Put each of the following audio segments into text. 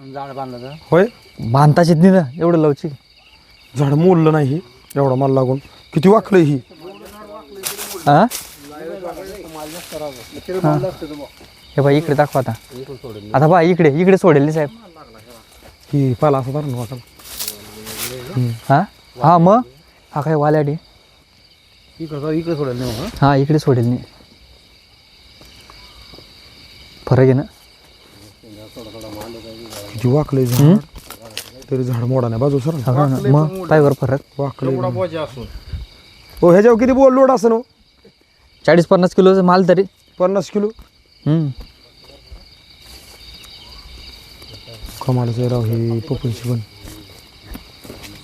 झाड बांधलं तर? होय? बांधताच येत नाही ना एवढं लवचिक. झाड मोडलं नाही ही. एवढा माल लागून. किती वाकलंय ही? हा. हे बा इकडे दाखवा आता. आता बा इकडे इकडे सोडेल नाही साहेब. ही पाला असं धरून वाकल. हा? हा मग? हा काय वाल्याडी इकडं इकडे सोडेल नाही हा? इकडे सोडेल नाही फरक आहे ना? किती वाकलंय झाड. तरी झाड मोडा नाही बाजू सर. हा. मग पायवर फरक. वाकलंय बोजा असून. हो ह्याच्यावर किती बोल लोड असं हो? चाळीस पन्नास किलोचा माल तरी. पन्नास किलो? हम्म. कमालच राव हे पपईची पण.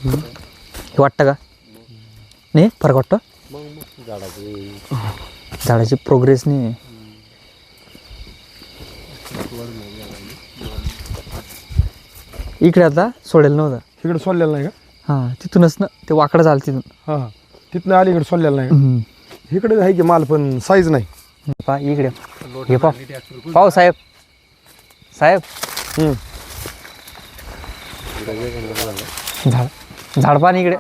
हे वाटतं का? नाही फरक वाटतं? झाडाची. प्रोग्रेस नाही. इकडे आता सोडेल नव्हतं. इकडे सोडलेलं नाही का? हां तिथूनच ना ते वाकडं झालं तिथून. हा हा. तिथनं अलीकडे सोडलेलं नाही हम्म. का इकडे आहे की माल पण साईज नाही. पा इकडे. हे पाव पाव साहेब. साहेब. हम्म. झाड झाड पाणी इकडे.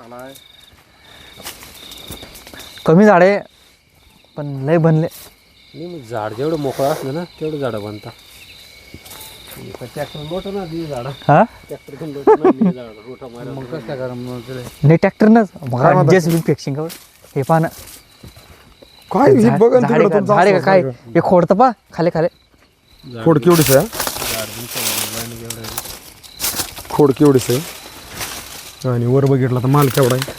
कमी झाड आहे पण लय बनले. नाही मग झाड जेवढं मोकळं असलं ना तेवढं झाडं बांधता ट्रॅक्टर मोठं ना ती झाडं हा. मग कसं काय करा मग नाही ट्रॅक्टरनंच मग हे पहा ना. काय हे झाड बघा झाड का- झाड काय? हे खोडतं पा खाले खाले. खोड केवढीच आहे? खोड केवढीच आहे. आणि वर बघितला तर माल केवढा आहे.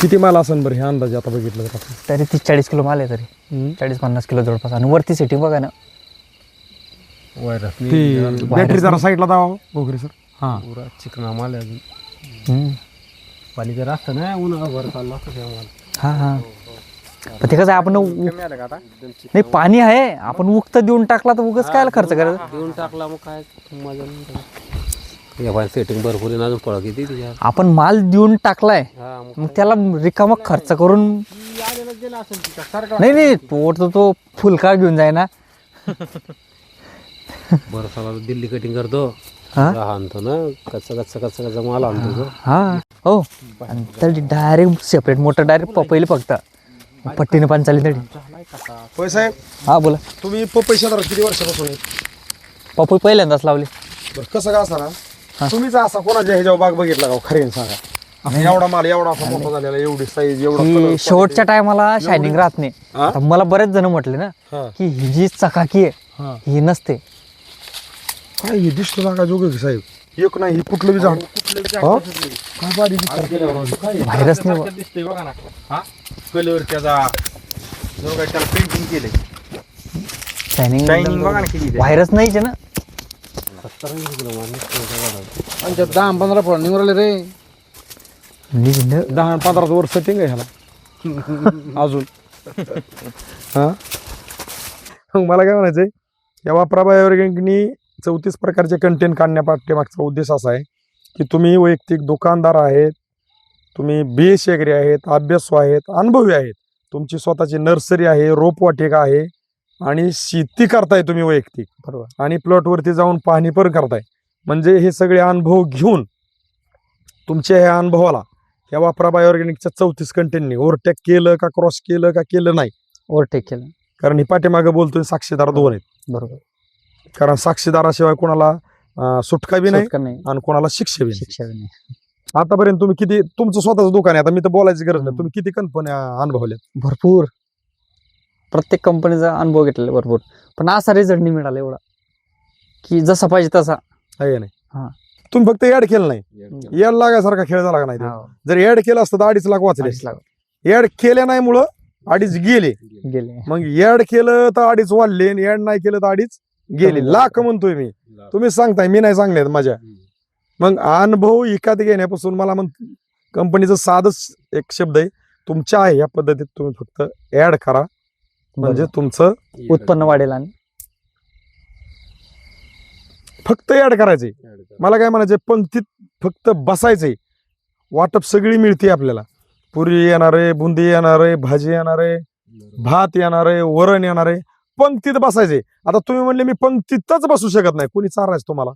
किती माल असेल बरं हे अंदाजे आता बघितलं तर आपण? तरी तीस चाळीस किलो माल आहे तरी. चाळीस पन्नास किलो जवळपास. आणि वरती सेटिंग बघा ना. व्हायरस ती बॅटरी जरा साईडला दावा वगैरे सर. हां. पुरा चिकना माल आहे अजून. पाणी जर असतं ना उन्हाळा भर चालला असतं तेव्हा. माल. हा. हा पण ते कसं आहे आपण उ- नाही पाणी आहे. आपण उक्त देऊन टाकला तर उगच काय खर्च करायचा? देऊन टाकला मग काय? मजा नाही त्याला. या बाय सेटिंग भरपूर आहे ना अजून फळ किती तिच्यात आपण माल देऊन टाकलाय हा मग मग त्याला रिकामा खर्च करून नाही नाही तो तो तो फुलका घेऊन जाय ना बरं चला दिल्ली कटिंग करतो. हा? आणतो ना. कच्चा कच्चा कच्चा कच्चा माल आणतो. हा. हो. आणि तरी डायरेक्ट सेपरेट मोटर डायरेक्ट पपईले फक्त. पट्टीने पाणी चालली तरी. होय साहेब. हा बोला. तुम्ही पपई क्षेत्रात किती वर्षापासून आहे? पपई पहिल्यांदाच लावली. बरं कसं का असणार तुम्हीच असा कोणाच्या ह्याच्यावर बाग बघितला का हो? खरेन सांगा. एवढा माल एवढा असा मोठा झालेला एवढी साईज एवढा की शेवटच्या टायमाला शायनिंग राहत नाही. हा? आता मला बरेच जण म्हटले ना हा, की ही जी चकाकी आहे हा. ही नसते. काय हे दिसतो जोग की साहेब? एक नाही हे कुठलं बी झाड. हा? काय बारीक दिसतं. व्हायरस नाही. दिसतंय बघा ना. हा? कलर त्याचा जो काय त्याला पेंटिंग केलंय. शायनिंग शायनिंग बघा ना किती. व्हायरस नाहीच आहे ना? दहा पंधरा फळ निवडले रे. न- दहा पंधरा वर सेटिंग आहे ह्याला. अजून. हा? मग मला काय म्हणायचंय? या वापराबाई ऑर्गॅनिकनी चौतीस प्रकारचे कंटेंट काढण्यापाठीमागचा उद्देश असा आहे की तुम्ही वैयक्तिक दुकानदार आहेत तुम्ही बी एस एग्री आहेत अभ्यासू आहेत अनुभवी आहेत. तुमची स्वतःची नर्सरी आहे रोपवाटिका आहे आणि शेती करताय तुम्ही वैयक्तिक. बरोबर. आणि प्लॉटवरती जाऊन पाहणी पण करताय. म्हणजे हे सगळे अनुभव घेऊन तुमच्या ह्या अनुभवाला या वापरा बाय ऑर्गॅनिकच्या चौतीस कंटेंटनी ओव्हरटेक केलं का क्रॉस केलं का केलं नाही. ओव्हरटेक केलं. कारण ही पाठीमागं बोलतोय साक्षीदार दोन आहेत. बरोबर. कारण साक्षीदाराशिवाय कोणाला सुटका बी नाही नाही. आणि कोणाला शिक्षा बी नाही. शिक्षा बी नाही. आतापर्यंत तुम्ही किती तुमचं स्वतःचं दुकान आहे आता मी तर बोलायची गरज नाही. तुम्ही किती कंपन्या अनुभवल्या भरपूर. प्रत्येक कंपनीचा अनुभव घेतलेला भरपूर. पण असा रिझल्ट नाही मिळाला एवढा. की जसा पाहिजे तसा. आहे का हा. नाही तुम्ही फक्त ऍड केलं नाही. याड लागायसारखा खेळ झाला का नाही ते? हा, जर ऍड केलं असतं तर अडीच लाख वाचले. ऍड केल्या नाही मुळे अडीच गेले. गेले. मग ऍड केलं तर अडीच वाढले आणि ऍड नाही केलं तर अडीच? गेले. कमी लाख म्हणतोय मी. तुम्ही सांगताय मी नाही सांगले माझ्या. मग अनुभव विकत घेण्यापासून मला मग कंपनीचं साधच एक शब्द आहे. तुमच्या आहे या पद्धतीत तुम्ही फक्त ऍड करा. म्हणजे. तुमचं उत्पन्न वाढेल आणि? फक्त ऍड करायचंय. मला काय म्हणायचंय पंक्तीत फक्त बसायचंय. वाटप सगळी मिळते आपल्याला. पुरी येणार आहे बुंदी येणार आहे भाजी येणार आहे भात येणार आहे वरण येणार आहे. पंक्तीत बसायचे. आता तुम्ही म्हणले मी पंक्तीतच बसू शकत नाही. कोणी चारायचं तुम्हाला?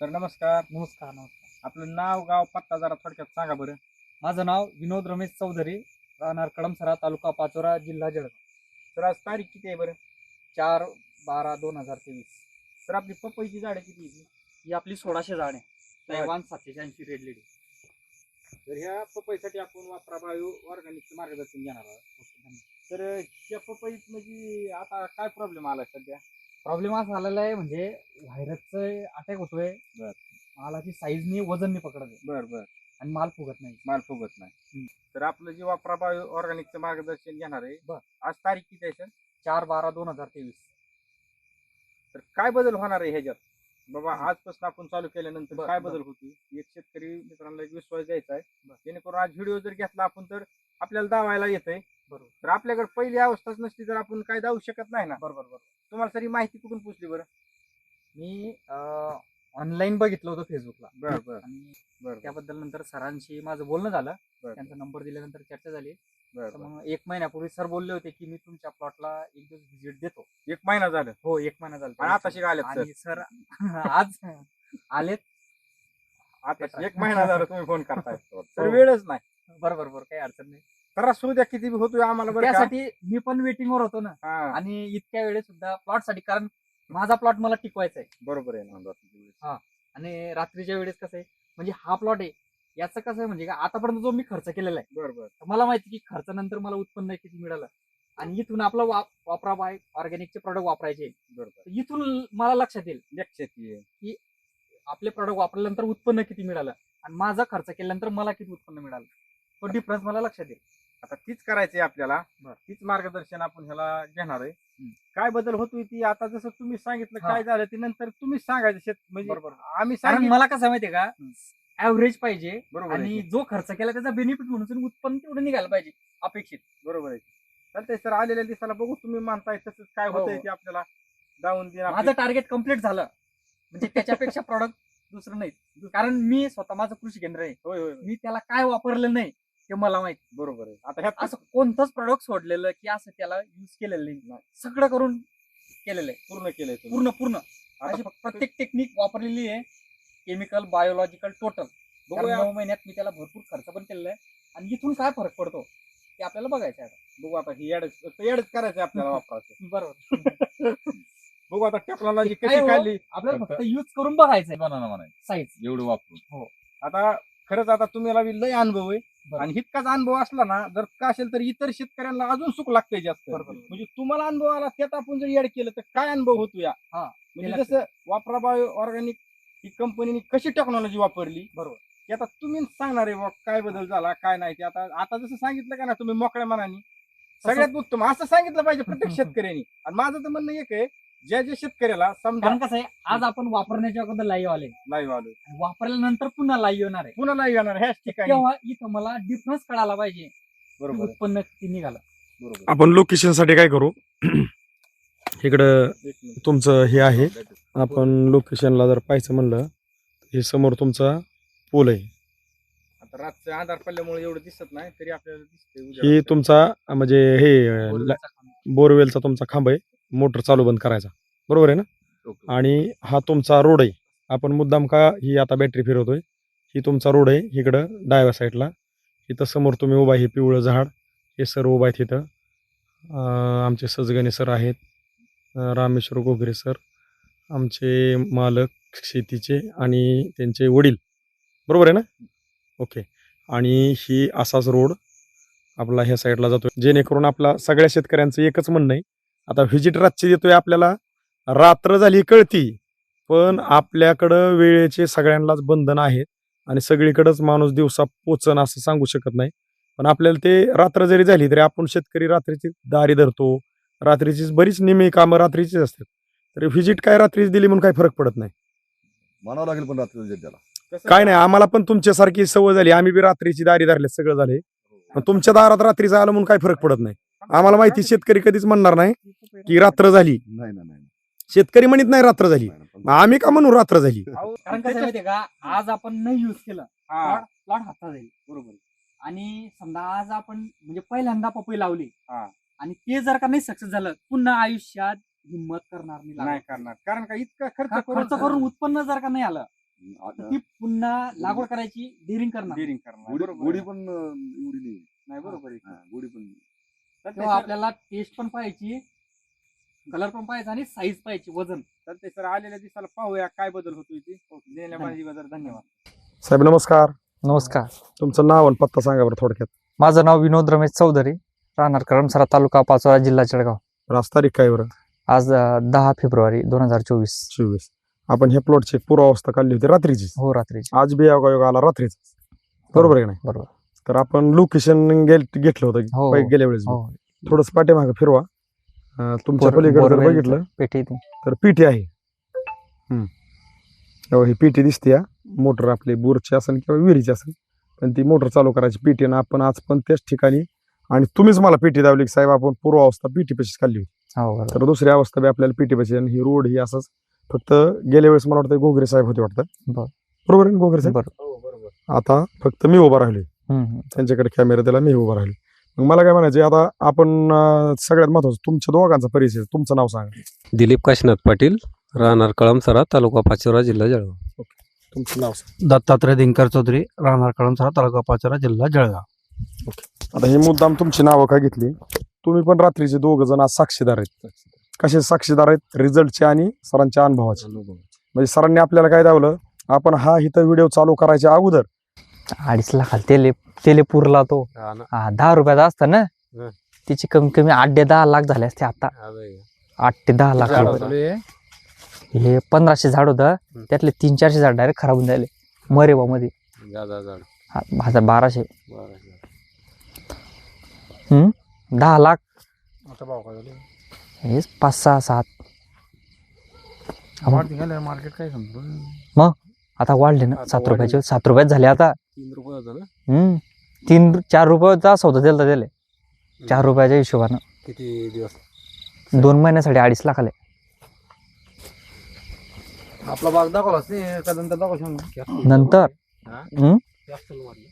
तर नमस्कार नमस्कार नमस्कार. आपलं नाव गाव पत्ता जरा थोडक्यात सांगा बरं. माझं नाव विनोद रमेश चौधरी राहणार कडमसरा तालुका पाचोरा जिल्हा जळगाव. तर आज तारीख किती आहे बरं? चार बारा दोन हजार तेवीस. तर आपली पपईची झाडं किती आहेत? ही आपली सोळाशे झाड आहे तैवान सातशे ऐंशी रेड लेडी तर ह्या पपईसाठी आपण वापरा बायो ऑर्गॅनिकचं मार्गदर्शन घेणार आहोत. तर ह्या पपईत म्हणजे आता काय प्रॉब्लेम आलाय सध्या? प्रॉब्लेम असा झालेला आहे म्हणजे व्हायरसचा अटॅक होतोय. बर. मालाची साईजनी वजननी पकडत आहे. बर बर. आणि माल फुगत नाही. माल फुगत नाही. तर आपलं जे वापरा बायो ऑर्गॅनिकचं मार्गदर्शन घेणार आहे बर. आज तारीख किती आहे सर? चार बारा दोन हजार तेवीस. तर काय बदल होणार आहे ह्याच्यात? बाबा आजपासून आपण चालू केल्यानंतर बर, काय बर. बदल होतो एक शेतकरी मित्रांना एक विश्वास द्यायचा आहे. जेणेकरून आज व्हिडिओ जर घेतला आपण तर आपल्याला दावायला येतंय. बरोबर. तर आपल्याकडे पहिली अवस्थाच नसती तर आपण काय दावू शकत नाही ना? बरोबर बरोबर. तुम्हाला सरी माहिती कुठून पुसली बरं? मी ऑनलाईन बघितलं होतं फेसबुकला बर बर. आणि बर त्याबद्दल नंतर सरांशी माझं बोलणं झालं. त्यांचा नंबर दिल्यानंतर चर्चा झाली. तर मग एक महिन्यापूर्वी सर बोलले होते की मी तुमच्या प्लॉटला एक दिवस व्हिजिट देतो. एक महिना झालं. हो एक महिना झाला. आता शिका आणि सर. आज आलेत. आता एक महिना झाला तुम्ही फोन करताय तर हो. वेळच नाही. बरोबर बरोबर. काही अडचण नाही. त्रास होऊ द्या किती होतोय आम्हाला बरं का? त्यासाठी मी पण वेटिंग वर होतो ना. हा, आणि इतक्या वेळेस सुद्धा प्लॉटसाठी कारण माझा प्लॉट मला टिकवायचा आहे. बरोबर आहे ना आणि रात्रीच्या वेळेस कसं आहे म्हणजे हा प्लॉट आहे याचं कसं आहे म्हणजे का आतापर्यंत जो मी खर्च केलेला आहे बरोबर तर मला माहिती की खर्चानंतर मला उत्पन्न किती मिळालं. आणि इथून आपलं वाप वापरा बाय ऑर्गॅनिकचे प्रोडक्ट वापरायचे. बरोबर तर इथून मला लक्षात येईल लक्षात ये आपले प्रोडक्ट वापरल्यानंतर उत्पन्न किती मिळालं. आणि माझा खर्च केल्यानंतर मला किती उत्पन्न मिळालं. तो डिफरन्स मला लक्षात येईल. आता तीच करायची आपल्याला बर. तीच मार्गदर्शन आपण ह्याला घेणार आहे हम्म. काय बदल होतोय ती आता जसं तुम्ही सांगितलं हा. काय झालं ते नंतर तुम्हीच सांगायचं शेत म्हणजे बरोबर आम्ही कारण सांगितलं मला कसं माहितीये का ऍव्हरेज पाहिजे बरोबर आणि? जो खर्च केला त्याचा बेनिफिट म्हणून उत्पन्न तेवढं निघायला पाहिजे अपेक्षित बरोबर आहे चालतंय सर आलेल्या दिवसाला बघू तुम्ही मानताय तसंच काय हो, होतंय हो. ते आपल्याला जाऊन देणार माझं टार्गेट कंप्लीट झालं म्हणजे त्याच्यापेक्षा प्रॉडक्ट दुसरं नाही कारण मी स्वतः माझं कृषी केंद्र आहे होय होय होय. मी त्याला काय वापरलं नाही ते मला माहिती बरोबर आहे. आता ह्यात असं कोणतंच प्रॉडक्ट सोडलेलं की असं त्याला युज केलेलं नाही. सगळं करून केलेलं आहे. पूर्ण केलंय तुम्ही. पूर्ण पूर्ण. आता अशी फक्त प्रत्येक टेक्निक वापरलेली आहे. केमिकल बायोलॉजिकल टोटल बघूया. नऊ महिन्यात मी त्याला भरपूर खर्च पण केलेला आहे. आणि इथून काय फरक पडतो ते आपल्याला बघायचं आहे आता. बघू आता ही ऍडच ऍडच करायचं आपल्याला वापरायचं. बरोबर. बघू आता टेक्नॉलॉजी काय कशी हो? काढली आपल्याला फक्त युज करून बघायचं बनाना म्हणायचं साईज एवढं वापरून. आता खरंच आता तुम्हाला बी लय अनुभव आहे. बरं. आणि इतकाच अनुभव असला ना जर का असेल तर इतर शेतकऱ्यांना अजून सुख लागतंय जास्त. बरोबर. म्हणजे तुम्हाला अनुभव आला त्यात आपण जर ऍड केलं तर काय अनुभव होतो या? हा, म्हणजे जसं वापरा बायो ऑर्गॅनिक ही कंपनीने कशी टेक्नॉलॉजी वापरली? बरोबर. ते आता तुम्ही सांगणार आहे बुवा काय बदल झाला काय नाही ते. आता आता जसं सांगितलं का ना तुम्ही मोकळ्या मनाने सगळ्यात उत्तम असं सांगितलं पाहिजे प्रत्येक शेतकऱ्यांनी. आणि माझं तर म्हणणं एक आहे ज्या ज्या शेतकऱ्याला समजा कारण कसं आहे आज आपण वापरण्याच्या अगोदर लाईव्ह आले लाईव्ह आलो आणि वापरल्यानंतर पुन्हा लाईव्ह येणार आहे. पुन्हा लाईव्ह येणार ह्याच ठिकाणी. तेव्हा इथं मला डिफरन्स कळायला पाहिजे. की बरोबर आहे, उत्पन्न किती निघालं. बरोबर आपण लोकेशनसाठी काय करू? इकडं एक मिनिट. तुमचं हे आहे. आपण लोकेशनला जर पाहायचं म्हणलं हे समोर तुमचा पूल आहे. आता रातचं आधार पडल्यामुळे एवढं दिसत नाही तरी आपल्याला दिसतंय ही. तुमचा म्हणजे हे बोरवेलचा तुमचा खांब आहे. मोटर चालू बंद करायचा. बरोबर आहे ना? आणि हा तुमचा रोड आहे. आपण मुद्दाम का ही आता बॅटरी फिरवतोय? ही तुमचा रोड आहे इकडं डाव्या साईडला इथं समोर तुम्ही उभा आहे हे पिवळं झाड. हे सर उभा आहेत इथं. आमचे सजगणे सर आहेत. रामेश्वर गोगरे सर. आमचे मालक शेतीचे आणि त्यांचे वडील. बरोबर आहे ना? ओके. आणि ही असाच रोड आपला ह्या साईडला जातो जेणेकरून आपला सगळ्या शेतकऱ्यांचं एकच म्हणणं आहे. आता व्हिजिट रातची देतोय आपल्याला. रात्र झाली कळती. पण आपल्याकडं वेळेचे सगळ्यांनाच बंधन आहेत. आणि सगळीकडंच माणूस दिवसा पोचन असं सांगू शकत नाही. पण आपल्याला ते रात्र जरी झाली तरी आपण शेतकरी रात्रीची दारी धरतो. रात्रीची बरीच निमी कामं रात्रीचीच असतात. तरी व्हिजिट काय रात्रीच दिली म्हणून काही फरक पडत नाही. म्हणावं लागेल पण रात्री द्यायला. काय नाही आम्हाला पण तुमच्यासारखी सवय झाली. आम्ही बी रात्रीची दारी धरले सगळं झाले. पण तुमच्या दारात रात्रीचं आलं म्हणून काही फरक पडत नाही. आम्हाला माहिती शेतकरी कधीच म्हणणार नाही की रात्र झाली. नाही ना नाही. शेतकरी म्हणत नाही रात्र झाली. मग आम्ही का म्हणू रात्र झाली? कारण कसं आहे माहितीये का? आज आपण नाही युज केलं. हा, प्लॉट हातात जाईल बरोबर. आणि समजा आज आपण म्हणजे पहिल्यांदा पपई लावली. हा. आणि ते जर का नाही सक्सेस झालं पुन्हा आयुष्यात हिंमत करणार नाही. करणार. कारण का इतका खर्च खर्च करून उत्पन्न जर का नाही आलं तर ती पुन्हा लागवड करायची डेअरिंग करणार. डिरिंग करणार. गोडी बरोबर गोडी आहे. पण अं, एवढी नाही. नाही बरोबर आहे. हा, गोडी पण तेव्हा आपल्याला टेस्ट पण पाहायची कलर पण पाहायचा आणि साईज पाहायची वजन. तर ते सर आलेल्या दिवसाला पाहूया काय बदल होतोय ते. देण्याबद्दल धन्यवाद. साहेब नमस्कार. नमस्कार. तुमचं नाव आणि पत्ता सांगा बरं थोडक्यात. माझं नाव विनोद रमेश चौधरी राहणार करमसरा तालुका पाचोरा जिल्हा जळगाव तर आज तारीख काय बरं? आज अं, दहा फेब्रुवारी दोन हजार चोवीस. चोवीस. आपण ह्या प्लॉटची पूर्वावस्था काढली होती रात्रीची. हो रात्रीची. आज बी योगायोग आला रात्रीच. बरोबर आहे का नाही? बरोबर. तर आपण लोकेशन घेतलं होतं हो, पै- गेल्या वेळेस हो. थोडस पाठीमागे फिरवा. अं, तुमच्या बोर- पलीकडे जर बोरवेल बघितलं. पेटी ती. तर पीटी आहे. हम्म. हो, ही पीटी दिसते या मोटर आपली बोरची असेल किंवा विहिरीची असेल पण ती मोटर चालू करायची पीटी आणि आपण आज पण त्याच ठिकाणी आणि तुम्हीच मला पीटी दावली की साहेब आपण पूर्व अवस्था पीटी पशीच काढली होती. हो बरोबर. तर दुसरी अवस्था बी आपल्याला पीटी पशी आणि ही रोड ही असंच फक्त गेल्या वेळेस मला वाटतं घोगरे साहेब होते वाटतं. बरं. बरोबर आहे ना घोगरे साहेब? बरोबर हो आता फक्त मी उभा राहिले हम्म, हम्म. त्यांच्याकडे कॅमेरा दिला मी उभा राहिले. मग मला काय म्हणायचे आता आपण अं, सगळ्यात महत्वाचं तुमच्या दोघांचा परिचय तुमचं नाव सांगा. दिलीप काशीनाथ पाटील राहणार कळमसरा तालुका पाचोरा जिल्हा जळगाव. तुमचं नाव सांगा. दत्तात्रय दिनकर चौधरी राहणार कळमसरा तालुका पाचोरा जिल्हा जळगाव. आता ही मुद्दाम तुमची नावं का घेतली? तुम्ही पण रात्रीचे दोघ जण आज साक्षीदार आहेत. कसे साक्षीदार आहेत? रिझल्टचे आणि सरांच्या अनुभवाचे. म्हणजे सरांनी आपल्याला काय दावलं? आपण हा इथं व्हिडिओ चालू करायच्या अगोदर अडीच लाखाला तेले तेले पुरला तो. हा दहा रुपयाचा असता ना? हं. तिची कमी कमी आठ ते दहा लाख झाले असते आता. आठ ते दहा लाख झाड रुपये. हे? पंधराशे झाड होतं. त्यातले तीन चारशे झाड डायरेक्ट खराब होऊन जायले. मरे मध्ये हा, हजार बाराशे. दहा लाख. आता भाव काय झाले? हेच पाच सहा सात. मार्केट काय समजा आता वाढले ना. सात वाढले. रुपयाचे सात रुपयात झाले आता. तीन रुपये होता ना? हम्म. तीन चार रुपयाचा सौदा दिला त्याले चार रुपयाच्या हिशोबानं. किती दिवस? दोन महिन्यासाठी अडीच लाख आले आपला भाग दाखवलाच नाही कदंतर दाखवशील नंतर? हा? हम्म? Capsule मारली.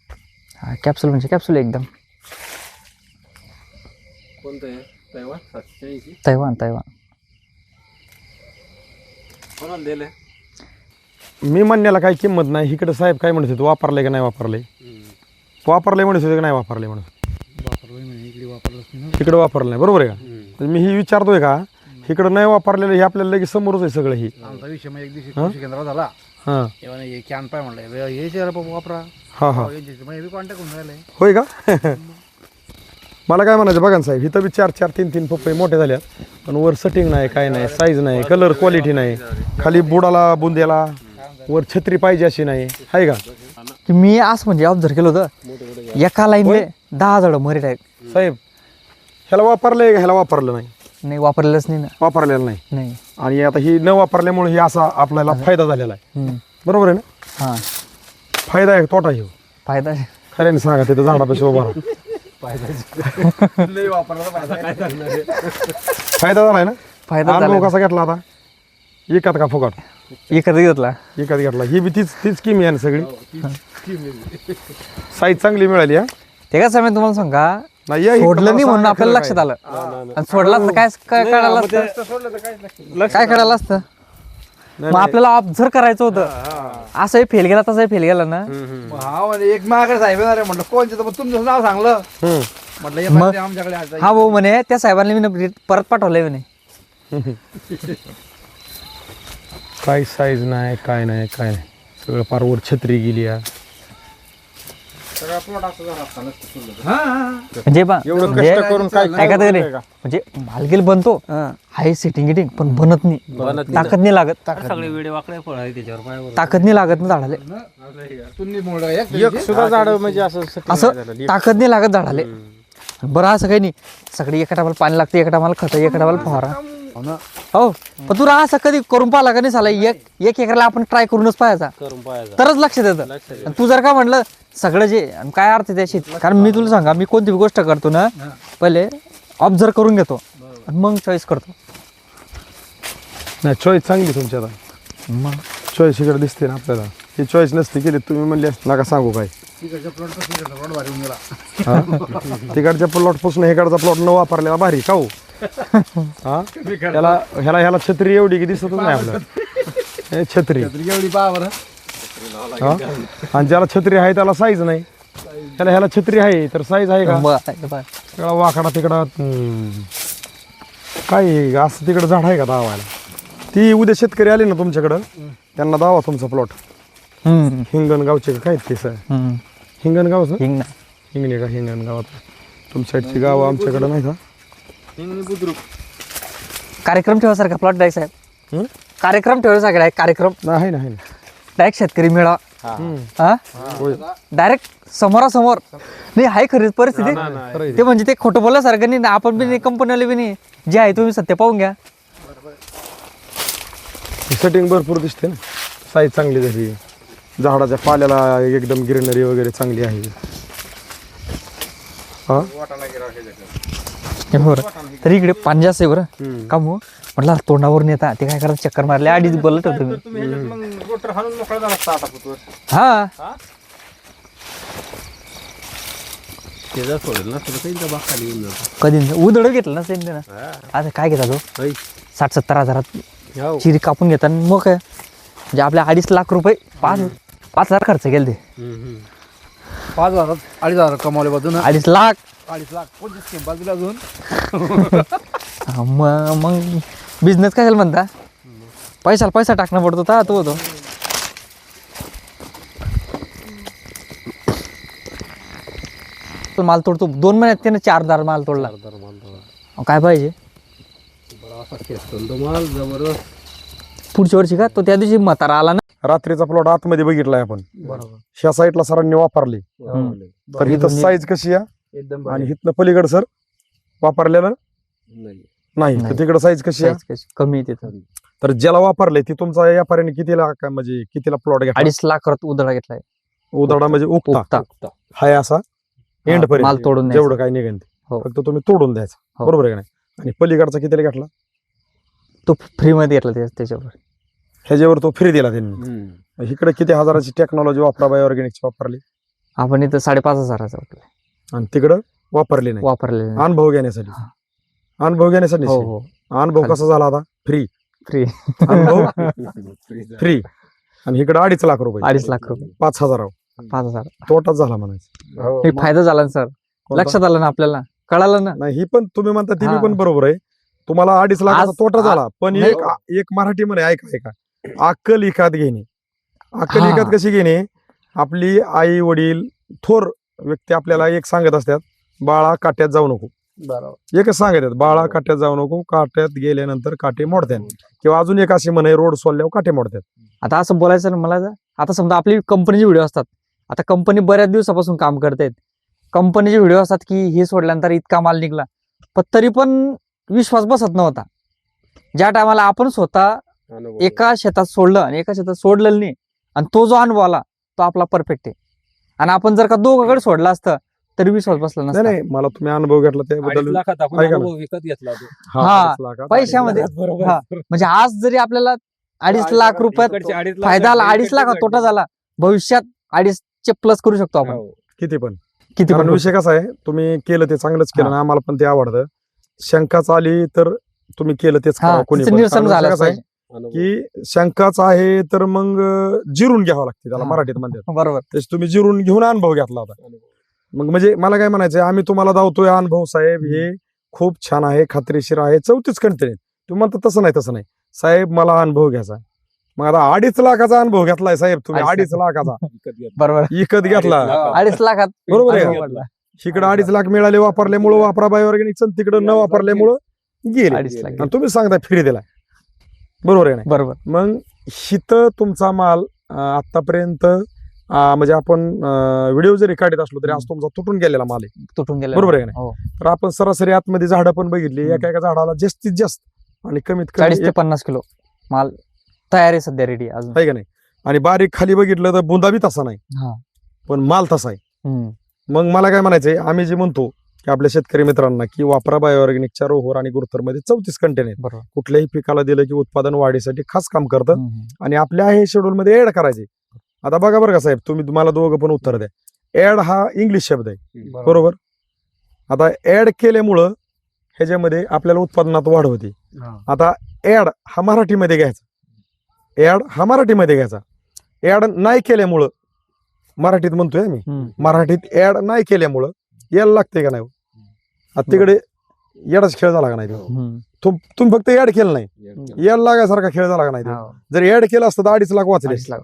हा कॅप्सूल म्हणजे कॅप्सूल एकदम. कोणतं आहे तैवान? सातशे ऐंशी? Taiwan Taiwan. कोणाला दिले मी म्हणण्याला काही किंमत नाही. इकडे साहेब काय म्हणत होते? वापरले का नाही वापरले वापरले म्हणत होते का नाही वापरले म्हणत इकडे वापरलंच नाही इकडे वापरलं नाही. बरोबर आहे का? मी ही विचारतोय का? इकडं नाही वापरलेलं हे आपल्याला लगेच समोरच आहे सगळं ही. ना. आमचा विषय मग एक दिवशी हा? कृषी केंद्रात झाला. हां. तेव्हा हे कॅन पाय म्हणलं हे शेअर वापरा. हां हां. कॉन्टॅक्ट होऊन होय का? मला काय म्हणायचं बघा ना साहेब इथं बी चार चार तीन तीन पप्पे मोठे झाल्यात. पण वर सटिंग नाही काय नाही साईज नाही कलर क्वालिटी नाही. खाली बुडाला बुंद्याला वर छत्री पाहिजे अशी नाही. आहे का? की मी असं म्हणजे ऑब्झर्व केलं होतं एका लाईनले दहा झाडं मरे डायरेक्ट साहेब ह्याला वापरलंय का? ह्याला वापरलं नाही. नाही वापरलेलंच नाही ना. वापरलेलं नाही. नाही. आणि आता ही न वापरल्यामुळे ही असा आपल्याला फायदा झालेला आहे. बरोबर आहे ना? हा. फायदा आहे तोटा आहे फायदा खऱ्याने सांगा तिथं झाडापाशी उभा राहा. फायदा झालाय ना? फायदा अनुभव कसा घेतला आता? एकात का फुकट? एकत्र घेतला. एकात घेतला. ही बी तीच तीच किमी आहे ना सगळी? साईज चांगली मिळाली हा? ते कसं मी तुम्हाला सांगा नाही या इकडं सोडलं नाही म्हणून सांगा आपल्याला लक्षात काय. आलं आणि सोडला तर काय काय करायला असतं काय करायला असतं मग आपल्याला ऑब्झर्व करायचं होतं. असंही फेल गेला तसंही फेल गेला ना? हा म्हणजे एक मागे साहेब येणार आहे म्हटलं कोणचे? तर मग तुमचं नाव सांगलं. म्हटलं हे आमच्याकडे आज हा भाऊ म्हणे त्या साहेबांनी मी परत पाठवलंय म्हणे. काही साईज नाही काय नाही काय नाही. सगळं पार वर छत्री गेली या. सगळा प्लॉट असं झाला असता नसतं सोडलं तर. हा, हा. म्हणजे बा एवढं म्हणजे कष्ट करून काय ऐका तरी म्हणजे मालगील बनतो. हाय सेटिंग गिटिंग पण बनत नाही. बनत नाही. ताकद नाही लागत. सगळे वेळे वाकडे फळ आहे त्याच्यावर पायावर. ताकद नाही लागत ना झाडाले. एक सुद्धा झाड म्हणजे असं असं नाही झालं. ताकद नाही लागत झाडाले. बरं असं काही नाही. सगळी एका टायमाला पाणी लागते एका टायमाला खत एका टायमाला फवारा. हो पण तुला असं कधी करून पाहिला का नाही साला? एक एक एकरला आपण ट्राय करूनच पाहायचा. करून पाहायचा. तरच लक्षात येतं आणि तू जर का म्हणलं सगळं जे आणि काय अर्थ आहे त्या शेत कारण मी तुला सांगा मी कोणती गोष्ट करतो ना पहिले ऑब्झर्व करून घेतो. आणि मग चॉईस करतो. नाही चॉईस चांगली तुमची आता मग? चॉईस इकडे दिसते ना आपल्याला. ही चॉईस नसती केली तुम्ही म्हणले नका सांगू काय हा? तिकडच्या प्लॉटपासून हेकडचा प्लॉट न वापरलेला भारी का हो? हा? ह्याला ह्याला ह्याला छत्री एवढी की दिसतच नाही आपल्याला. हे छत्री. हा? आणि ज्याला छत्री आहे त्याला साईज नाही. त्याला ह्याला छत्री आहे तर साईज आहे का? वाकडा तिकडा. काय हे, असं तिकडं झाड आहे का दावायला? ती उद्या शेतकरी आले ना तुमच्याकडं त्यांना दावा तुमचा प्लॉट हम्म, हिंगणगावचे का काय ते सर? हम्म. हिंगणगावचं? हिंग ना हिंगणे का हिंगणगावात? तुमच्या साईडची गावं आमच्याकडं नाही का? बुद्रुक. कार्यक्रम ठेवासारखा प्लॉट डायरेक्ट साहेब. हं? कार्यक्रम ठेवासारखा आहे कार्यक्रम. नाही नाही. डायरेक्ट शेतकरी मेळा. हा. होय. डायरेक्ट समोरासमोर. नाही खरीच परिस्थिती. खरं आहे. ते म्हणजे ते खोटं बोलल्यासारखं नाही ना आपण बी नाही कंपनीवाले बी नाही. जे आहे तुम्ही सत्य पाहून घ्या. सेटिंग भरपूर दिसते ना. साईज चांगली झाली. झाडाच्या पाल्याला एकदम ग्रीनरी वगैरे चांगली आहे. हे? बरं तरी इकडे पाणी जास्त आहे बरं. का मग? म्हटलं तोंडावर नेता ते काय करा चक्कर मारले. अडीच तुम्ही आता पुतवर हा. त्याचा सोडेल ना तुला काही बाग खाली येऊन जातो. कधी? उदळ घेतलं ना सेंट ना आता काय घेता तो ऐ. साठ सत्तर हजारात हो. चिरी कापून घेता आणि मग काय? म्हणजे आपल्या अडीच लाख रुपये पाच पाच हजार खर्च केले ते हम्म, हम्म. पाच हजार अडीच हजार कमावले बाजून अडीच लाख. अडीच लाख कोणतीच स्कीम बाजूला अजून. हा, मग मग बिझनेस काय म्हणता? पैशाला पैसा टाकणं पडतो ता तो होतो. माल तोडतो. दोन महिन्यात त्यानं चार दार माल तोडला. अहो, काय पाहिजे? बरा असा माल जबरदस्त. पुढच्या वर्षी का? तो त्या दिवशी म्हातारा आला ना. रात्रीचा प्लॉट आतमध्ये बघितलाय आपण. बरोबर. ह्या साईडला सरांनी वापरली. तर हे इथं दोन्ही- साईज कशी आहे? एकदम आणि इथनं पलीकडे सर वापरलेलं नाही. नाही. तर नाही. तिकडं साईज कशी आहे? Size कशी? कमी तर ज्याला वापरले ती तुमचा व्यापाऱ्याने कितीला का- म्हणजे कितीला प्लॉट घ्या अडीच लाख उदळा घेतलाय. उदाडा म्हणजे उगता. हाय असा एंड पर्यंत. माल तोडून न्यायचा. जेवढं काय निघेन ते. हो. फक्त तुम्ही तोडून द्यायचा. हो. बरोबर आहे का नाही? आणि पलीकडचा कितीला घेतला? तो फ्री मध्ये घेतला त्या- त्याच्यावर. ह्याच्यावर तो फ्री दिला त्यांनी. हम्म. इकडे किती हजाराची टेक्नॉलॉजी वापरा बाय ऑर्गॅनिकची वापरली? आपण इथं साडेपाच हजाराचा वापरलाय. आणि तिकडं वापरली नाही. वापरलेलं नाही. अनुभव घेण्यासाठी हा. अनुभव घेण्यासाठी हो हो. अनुभव कसा झाला आता? फ्री फ्री अनुभव? फ्री आणि इकडे अडीच लाख रुपये. अडीच लाख रुपये. पाच हजार पाच हजार. तोटाच झाला म्हणायचं. हे फायदा झाला ना सर? कोणता? लक्षात आलं ना आपल्याला? कळालं ना? नाही ही पण तुम्ही म्हणता ती हा. पण बरोबर आहे. तुम्हाला अडीच लाखाचा आज- तोटा झाला. पण नाही. एक एक मराठी म्हणे ऐका ऐका. अक्कल इकात घेणे. अक्कल हा. इकात कशी घेणे? आपली आई वडील थोर व्यक्ती आपल्याला एक सांगत असतात बाळा काट्यात जाऊ नको. एकच सांगत बाळा काट्यात जाऊ नको काट्यात गेल्यानंतर काटे मोडतात. किंवा अजून एक अशी म्हणे रोड सोडल्यावर काटे मोडतात. आता असं बोलायचं ना मला आता समजा आपली कंपनीचे व्हिडिओ असतात. आता कंपनी बऱ्याच दिवसापासून काम करतायत. कंपनीचे व्हिडिओ असतात की हे सोडल्यानंतर इतका माल निघला. पण तरी पण विश्वास बसत नव्हता. ज्या टायमाला आपण स्वतः. एका शेतात सोडलं आणि एका शेतात सोडलेलं नाही आणि तो जो अनुभव आला तो आपला परफेक्ट आहे आणि आपण जर का दोघांकडे सोडला असतं तरी विश्वास बसला नाही नसता नाही मला तुम्ही अनुभव घेतला अडीच त्याबद्दल ना. विकत घेतला तो हा, अडीच. पैशामध्ये बरोबर. म्हणजे आज जरी आपल्याला अडीच लाख रुपयात अडीच फायदा आला अडीच लाख तोटा. झाला भविष्यात अडीचचे प्लस करू शकतो आपण हो. किती पण किती पण विषय कसा आहे तुम्ही केलं ते चांगलंच केलं. ना आम्हाला पण ते आवडतं शंकाच आली तर तुम्ही केलं तेच. निरसन झालं की शंकाच आहे तर मग जिरून घ्यावं लागते त्याला. मराठीत म्हणतात. बरोबर. तेच तुम्ही जिरून घेऊन अनुभव घेतला होता. मग म्हणजे मला काय म्हणायचं आम्ही तुम्हाला दावतोय अनुभव साहेब हे खूप छान आहे खात्रीशीर आहे चौतीस कंटेन तुम्ही म्हणता तसं नाही तसं नाही. साहेब मला अनुभव घ्यायचा. मग आता अडीच लाखाचा अनुभव घेतलाय साहेब तुम्ही अडीच लाखाचा. बरोबर. विकत घेतला. अडीच लाख. अडीच लाखात बरोबर आहे. इकडे अडीच लाख मिळाले वापरल्यामुळं वापरा बाय ऑर्गॅनिक तिकडे न वापरल्यामुळं गेले. अडीच लाख आणि तुम्ही सांगता फ्री दिलाय. बरोबर आहे ना बरोबर. मग हित तुमचा माल आतापर्यंत म्हणजे आपण व्हिडिओ जरी काढत असलो तरी आज तुमचा तुटून गेलेला माल आहे. तुटून गेला बरोबर आहे नाही? हो. तर आपण सरासरी आतमध्ये झाडं पण बघितली. एका एका झाडाला जास्तीत जास्त आणि कमीत कमी ते पन्नास किलो माल तयार आहे सध्या रेडी अजून. आहे का नाही? आणि बारीक खाली बघितलं तर बुंदा बी तसा नाही. पण माल तसा आहे. मग मला काय म्हणायचंय आम्ही जे म्हणतो की आपल्या शेतकरी मित्रांना की वापरा बायोऑर्गॅनिकच्या रोहोर आणि गुरुथरमध्ये चौतीस कंटेन आहेत बरोबर. कुठल्याही पिकाला दिलं की उत्पादन वाढीसाठी खास काम करतं. हम्म. आणि आपल्या हे शेड्यूल मध्ये ऍड करायचे. आता बघा बरं का साहेब तुम्ही तुम्हाला दोघं पण उत्तर द्या. ऍड हा इंग्लिश शब्द आहे. बरोबर. आता ऍड केल्यामुळं ह्याच्यामध्ये आपल्याला उत्पादनात वाढ होती. आता ऍड हा मराठीमध्ये घ्यायचा. ऍड हा मराठीमध्ये घ्यायचा. ऍड नाही केल्यामुळं मराठीत म्हणतोय मी हम्म. मराठीत ऍड नाही केल्यामुळं यायला लागते का नाही हो? आता तिकडे येडाच खेळ झाला का नाही तो? तुम- तुम्ही फक्त ऍड केलं नाही. यायला लागायसारखा खेळ झाला का नाही तो? हो. जर ऍड केलं असतं तर अडीच लाख वाचले. अडीच लाख.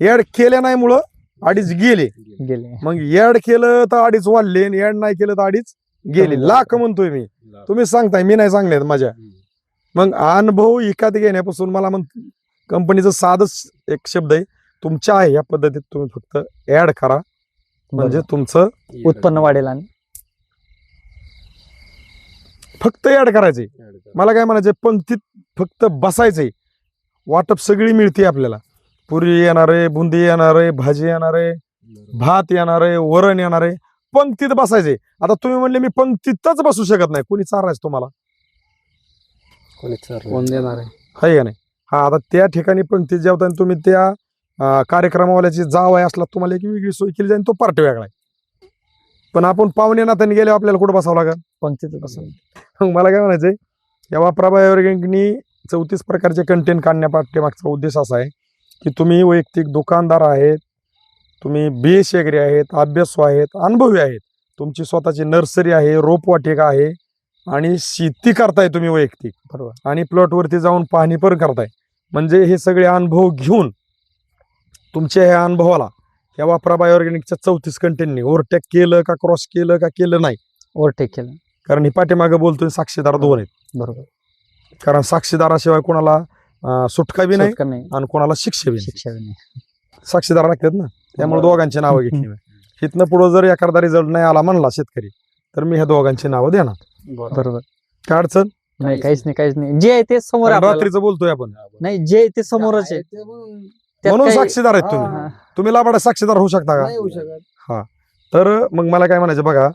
ऍड केल्या नाही मुळं अडीच गेले. गेले. मग ऍड केलं तर अडीच वाढले आणि ऍड नाही केलं तर अडीच गेले. लाख. म्हणतोय मी. तुम्ही सांगताय मी नाही सांगण्यात माझ्या. मग अनुभव विकत घेण्यापासून मला मग कंपनीचं साधच एक शब्द आहे. तुमच्या आहे या पद्धतीत तुम्ही फक्त ऍड करा. म्हणजे. तुमचं उत्पन्न वाढेल आणि फक्त ऍड करायचे मला काय म्हणायचं पंक्तीत फक्त बसायचंय. वाटप सगळी मिळते आपल्याला. पुरी येणार आहे बुंदी येणार आहे भाजी येणार आहे भात येणार आहे वरण येणार आहे. पंक्तीत बसायचे आता तुम्ही म्हणले मी पंक्तीतच बसू शकत नाही. कोणी चारायचं तुम्हाला? कोण देणार आहे? का नाही? हा आता त्या ठिकाणी पंक्तीत जेवताना तुम्ही त्या कार्यक्रमावाल्याची जाव आहे असला तुम्हाला एक वेगळी सोय केली जाईल तो पार्ट वेगळा आहे. पण आपण पाहुणे नात्याने गेले आपल्याला कुठं बसावं लागेल? पंक्तीत बसून मग मला काय म्हणायचंय या वापराबाई ऑर्गॅनिकनी चौतीस प्रकारचे कंटेंट काढण्यापाठीमागचा उद्देश असा आहे की तुम्ही वैयक्तिक दुकानदार आहेत तुम्ही बी एस एग्री आहेत अभ्यासू आहेत अनुभवी आहेत तुमची स्वतःची नर्सरी आहे रोपवाटिका आहे आणि शेती करताय तुम्ही वैयक्तिक. बरोबर. आणि प्लॉटवरती जाऊन पाहणी पण करताय. म्हणजे हे सगळे अनुभव घेऊन तुमच्या ह्या अनुभवाला या वापराबाई ऑर्गॅनिकच्या चौतीस कंटेंटनी ओव्हरटेक केलं का क्रॉस केलं का केलं नाही. ओव्हरटेक केलं. कारण ही पाठीमागे बोलतोय साक्षीदार दोन आहेत. बरोबर. कारण साक्षीदाराशिवाय कोणाला अं, सुटका बी नाही आणि कोणाला शिक्षा बी नाही. शिक्षा बी नाही. साक्षीदार लागतात ना? त्यामुळे दोघांची नावं घेतली मी. इथनं पुढे जर एखादा रिझल्ट नाही आला म्हणला शेतकरी तर मी ह्या दोघांची नावं देणार. बरोबर. काय अडचण? नाही काहीच नाही काहीच नाही. जे आहे ते समोर आहे कारण आपल्याला. रात्रीचं बोलतोय आपण. नाही जे आहे ते समोरच आहे. म्हणून साक्षीदार आहेत तुम्ही. हा. तुम्ही लाभाडा साक्षीदार होऊ शकता का? तर मग मला काय म्हणायचं बघा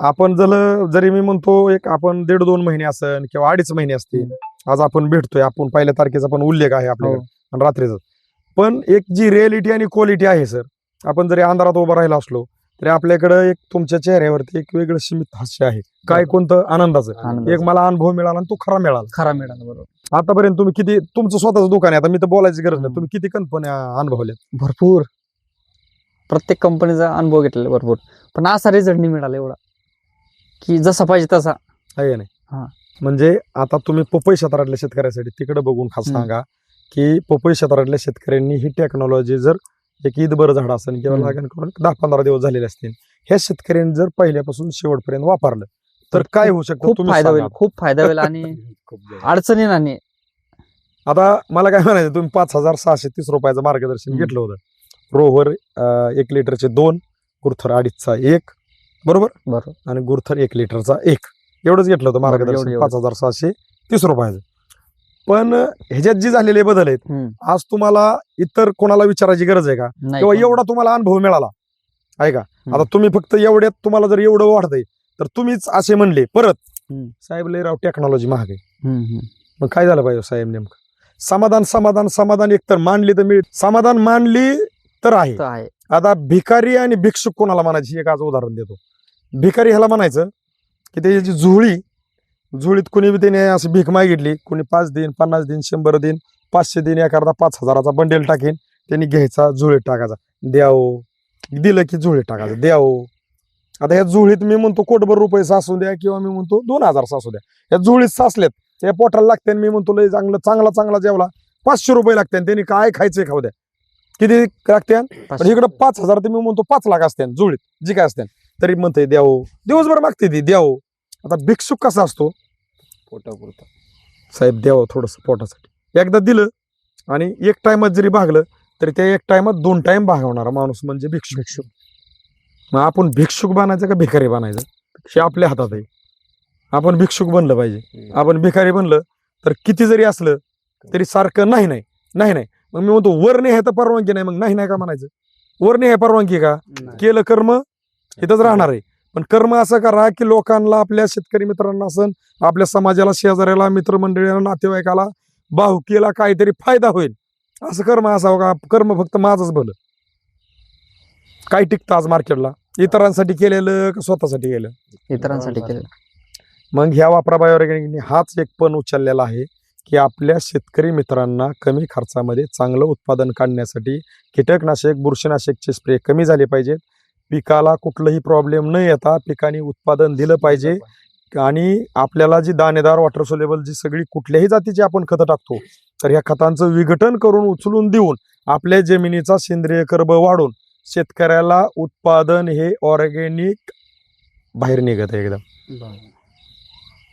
आपण जर जरी मी म्हणतो एक आपण दीड दोन महिने असन किंवा अडीच महिने असतील आज आपण भेटतोय आपण पहिल्या तारखेचा पण उल्लेख आहे आपल्याकडे आणि रात्रीचा. पण एक जी रिअलिटी आणि क्वालिटी आहे सर आपण जरी अंधारात उभं राहिला असलो तरी आपल्याकडं एक तुमच्या चेहऱ्यावरती एक वेगळं सीमित हास्य आहे. काय कोणतं आनंदाचं? आनंद एक मला अनुभव मिळाला आणि तो खरा मिळाला. खरा मिळाला बरोबर. आतापर्यंत तुम्ही किती तुमचं स्वतःचं दुकान आहे आता मी तर बोलायची गरज नाही. तुम्ही किती कंपन्या अनुभवल्यात? भरपूर. प्रत्येक कंपनीचा अनुभव घेतलेला भरपूर. पण असा रिझल्ट नाही मिळाला एवढा. की जसा पाहिजे तसा. आहे हा. नाही? म्हणजे आता तुम्ही पपई क्षेत्रातल्या शेतकऱ्यासाठी तिकडे बघून खास. सांगा की पपई क्षेत्रातल्या शेतकऱ्यांनी ही टेक्नॉलॉजी जर एक ईदभर झाड असेल किंवा. लागण करून दहा पंधरा दिवस झालेले असतील. ह्या शेतकऱ्यांनी जर पहिल्यापासून शेवटपर्यंत वापरलं तर काय होऊ शकतं? खूप फायदा होईल. खूप फायदा होईल आणि अडचणी नाही आता मला काय म्हणायचं तुम्ही पाच हजार सहाशे तीस रुपयाचं मार्गदर्शन. घेतलं होतं. रोहर अं, एक लिटरचे दोन गुरथर अडीचचा एक बरोबर? बरोबर. आणि गुरथर एक लिटरचा एक. एवढंच घेतलं होतं मार्गदर्शन पाच हजार सहाशे तीस रुपयाचं. पण ह्याच्यात जी झालेले बदल आहेत. आज तुम्हाला इतर कोणाला विचारायची गरज आहे का? किंवा एवढा तुम्हाला अनुभव मिळाला आहे का? आता तुम्ही फक्त एवढ्यात तुम्हाला जर एवढं वाटतंय तर तुम्हीच असे म्हणले परत. साहेब लय राव टेक्नॉलॉजी महाग आहे. मग काय झालं पाहिजे साहेब नेमकं? समाधान समाधान समाधान एकतर मानली तर मिळत समाधान मानली तर आहे. आता भिकारी आणि भिक्षुक कोणाला म्हणायची एक आज उदाहरण देतो. भिकारी ह्याला म्हणायचं की त्याची झुळी झुळीत कुणी बी त्याने असं भीक मागितली कुणी पाच दिन पन्नास दिन शंभर दिन पाचशे दिन एखादा पाच हजाराचा बंडेल टाकेन त्यांनी घ्यायचा झुळीत टाकायचा. द्यावो. दिलं की झुळीत टाकायचं. द्यावो. आता ह्या झुळीत मी म्हणतो कोटभर रुपये सासू द्या किंवा मी म्हणतो दोन हजार सासू द्या. ह्या झुळीत साचल्यात त्या पोटाला लागते आणि मी म्हणतो लय चांगलं चांगला चांगला जेवला पाचशे रुपये लागते त्यांनी काय खायचंय खाऊ द्या. किती लागते? इकडे पाच हजार ते मी म्हणतो पाच लाख असते जुळीत जी काय असते. तरी म्हणते द्यावो. दिवसभर मागते ती द्यावो. आता भिक्षुक कसा असतो? पोटापुरता. साहेब द्यावं थोडस पोटासाठी. एकदा दिलं आणि एक टाइमात जरी भागलं तरी त्या एक टाइमात दोन टाइम भागवणारा माणूस म्हणजे भिक्षुक. भिक्षुक. मग आपण भिक्षुक बनायचं का भिकारी बनायचं? हे आपल्या हातात आहे. आपण भिक्षुक बनलं पाहिजे. आपण भिकारी बनलं तर किती जरी असलं तरी सारखं नाही नाही नाही नाही. मग मी म्हणतो वर नाही तर परवानगी नाही. मग नाही नाही का म्हणायचं? वर नाही परवानगी का? केलं कर्म इथंच राहणार आहे. पण कर्म असं करा की लोकांना आपल्या शेतकरी मित्रांना असन आपल्या समाजाला शेजाऱ्याला मित्रमंडळीला नातेवाईकाला भाऊकीला काहीतरी फायदा होईल. असं कर्म असावं का? कर्म फक्त माझंच भलं. काय टिकतं आज मार्केटला? इतरांसाठी केलेलं का स्वतःसाठी केलं? इतरांसाठी केलं. मग ह्या वापरा बायोऑर्गॅनिकने हाच एक पण उचललेला आहे की आपल्या शेतकरी मित्रांना कमी खर्चामध्ये चांगलं उत्पादन काढण्यासाठी कीटकनाशक बुरशीनाशकचे स्प्रे कमी झाले पाहिजेत. पिकाला कुठलंही प्रॉब्लेम न येता पिकाने उत्पादन दिलं पाहिजे. आणि आपल्याला जी दाणेदार वॉटर सोलेबल जी सगळी कुठल्याही जातीची आपण खतं टाकतो तर ह्या खतांचं विघटन करून उचलून देऊन आपल्या जमिनीचा सेंद्रिय कर्ब वाढून शेतकऱ्याला उत्पादन हे ऑर्गॅनिक बाहेर निघत आहे एकदम.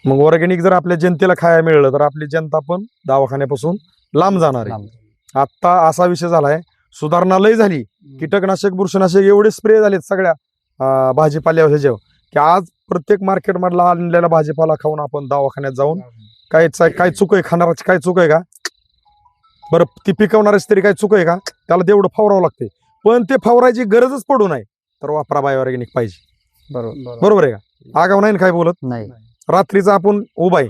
मग ऑर्गॅनिक जर आपल्या जनतेला खायला मिळलं तर आपली जनता पण दवाखान्यापासून लांब जाणार आहे. लांब. आता असा विषय झालाय सुधारणा लय झाली. कीटकनाशक बुरशीनाशक एवढे स्प्रे झालेत सगळ्या भाजीपाल्यावर ह्याच्यावर की आज प्रत्येक मार्केट मधला आणलेला भाजीपाला खाऊन आपण दवाखान्यात जाऊन काय काय चुक आहे खाणाराची काय चुक आहे का? बरं ती पिकवणाऱ्याची तरी काय चुक आहे का? त्याला तेवढं फवारावं लागते पण ते फवारायची गरजच पडू नये. तर वापरा बाय ऑर्गॅनिक पाहिजे. बरोबर. बरोबर. आहे का? आगाव नाही काय बोलत? नाही. रात्रीचा आपण उभा आहे.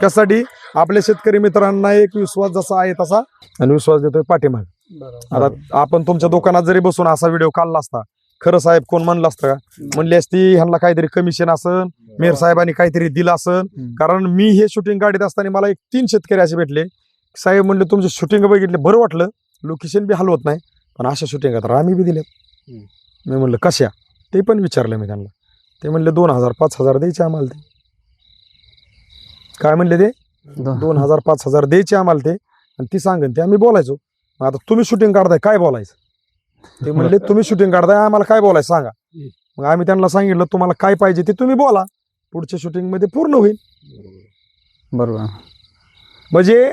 कशासाठी? आपल्या शेतकरी मित्रांना एक विश्वास जसा आहे तसा. आणि विश्वास देतोय पाठीमाग. आता आपण तुमच्या दुकानात जरी बसून असा व्हिडिओ काढला असता खरं साहेब कोण म्हणलं असतं का? म्हणली असती ह्यांना काहीतरी कमिशन असन मेयर साहेबांनी काहीतरी दिलं असन. कारण मी हे शूटिंग काढत असताना मला एक तीन शेतकरी असे भेटले. साहेब म्हणले तुमचे शूटिंग बघितले बरं वाटलं. लोकेशन बी हलवत नाही. पण अशा शूटिंग तर आम्ही बी दिले मी म्हणलं कशा? ते पण विचारलं मी त्यांना. ते म्हणले दोन हजार पाच हजार द्यायचे आम्हाला ते. काय म्हणले ते? दोन हजार पाच हजार द्यायचे आम्हाला ते. आणि ती सांगेन ते आम्ही बोलायचो. मग आता तुम्ही शूटिंग काढताय काय बोलायचं? ते म्हणले तुम्ही शूटिंग काढताय आम्हाला काय बोलायचं सांगा. मग आम्ही त्यांना सांगितलं तुम्हाला काय पाहिजे ते तुम्ही बोला. पुढच्या शूटिंगमध्ये पूर्ण होईल. बरोबर. म्हणजे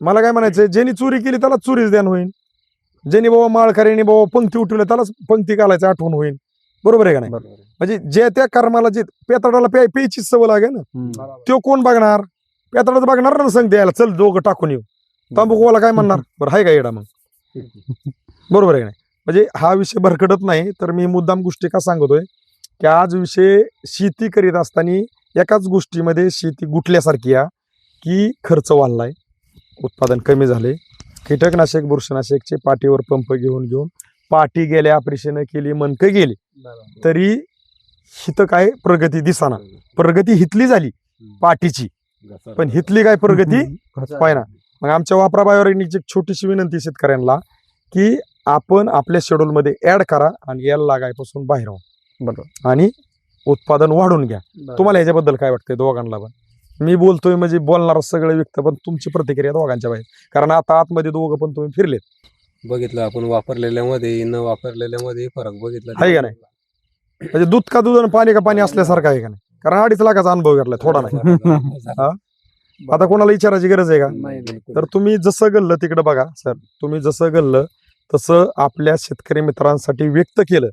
मला काय म्हणायचं ज्यांनी चोरी केली त्याला चोरीच द्यान होईल. ज्यांनी बाबा माळकऱ्यांनी बाबा पंक्ती उठवल्या त्यालाच पंक्ती घालायचं आठवण होईल. बरोबर आहे का नाही? म्हणजे जे त्या कर्माला जे पेताडाला प्याय प्यायची सवय लागेल ना. तो कोण बघणार? पेताडाच बघणार ना संग द्यायला चल दोघं टाकून येऊ. तांबूकवाला काय म्हणणार? बरं हाय का येडा मग? बरोबर आहे नाही? म्हणजे हा विषय भरकटत नाही तर मी मुद्दाम गोष्टी का सांगतोय? की आज विषय शेती करीत असताना एकाच गोष्टीमध्ये शेती गुटल्यासारखी आहे की खर्च वाढलाय उत्पादन कमी झाले कीटकनाशक बुरशीनाशकचे पाठीवर पंप घेऊन घेऊन पाठी गेल्या ऑपरेशन केली मनकं गेली तरी हिथं काय प्रगती दिसाना. प्रगती. हितली झाली पाठीची. पण हितली काय प्रगती? होय ना मग आमच्या वापरा बायोरेनिकची एक छोटीशी विनंती शेतकऱ्यांना की आपण आपल्या शेड्यूलमध्ये ऍड करा आणि याला लागायपासून बाहेर बरोबर. आणि उत्पादन वाढून घ्या. तुम्हाला ह्याच्याबद्दल काय वाटतंय दोघांना पण? मी बोलतोय म्हणजे बोलणार सगळं विकतं पण तुमची प्रतिक्रिया दोघांच्या बाहेर. कारण आता आतमध्ये दोघं पण तुम्ही फिरलेत. बघितलं आपण वापरलेल्यामध्ये न वापरलेल्यामध्ये फरक बघितला आहे का नाही? म्हणजे दूध का दूध आणि पाणी का पाणी असल्यासारखं आहे का नाही? कारण अडीच लाखाचा अनुभव घेतलाय थोडा नाही. आता कोणाला विचारायची गरज आहे का? तर तुम्ही जसं गल्लं तिकडे बघा सर तुम्ही जसं गल्लं तसं आपल्या शेतकरी मित्रांसाठी व्यक्त केलं.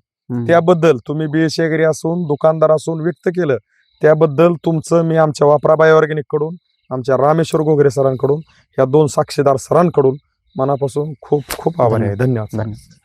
त्याबद्दल तुम्ही बीएसएगरी असून दुकानदार असून व्यक्त केलं त्याबद्दल तुमचं मी आमच्या वापरा बायोऑर्गॅनिककडून आमच्या रामेश्वर गोगरे सरांकडून ह्या दोन साक्षीदार सरांकडून मनापासून खूप खूप आभारी आहे. धन्यवाद धन्यवाद.